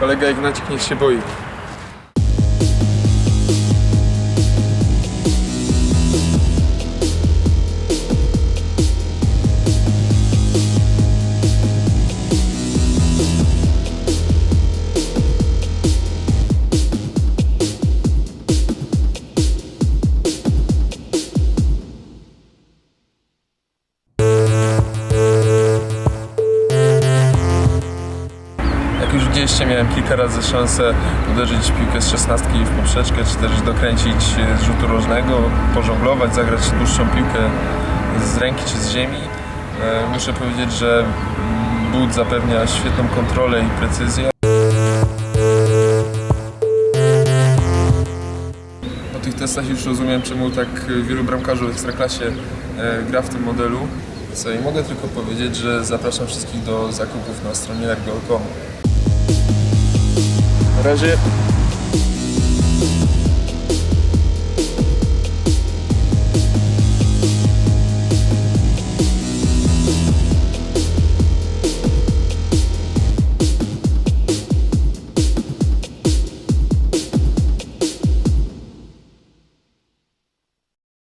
Kolega Ignacik niech się boi. Już widzieliście, miałem kilka razy szansę uderzyć piłkę z szesnastki w poprzeczkę, czy też dokręcić z rzutu rożnego, pożonglować, zagrać dłuższą piłkę z ręki czy z ziemi. E, Muszę powiedzieć, że but zapewnia świetną kontrolę i precyzję. Po tych testach już rozumiem, czemu tak wielu bramkarzy w Ekstraklasie e, gra w tym modelu. Co i mogę tylko powiedzieć, że zapraszam wszystkich do zakupów na stronie ergo.com. Na razie.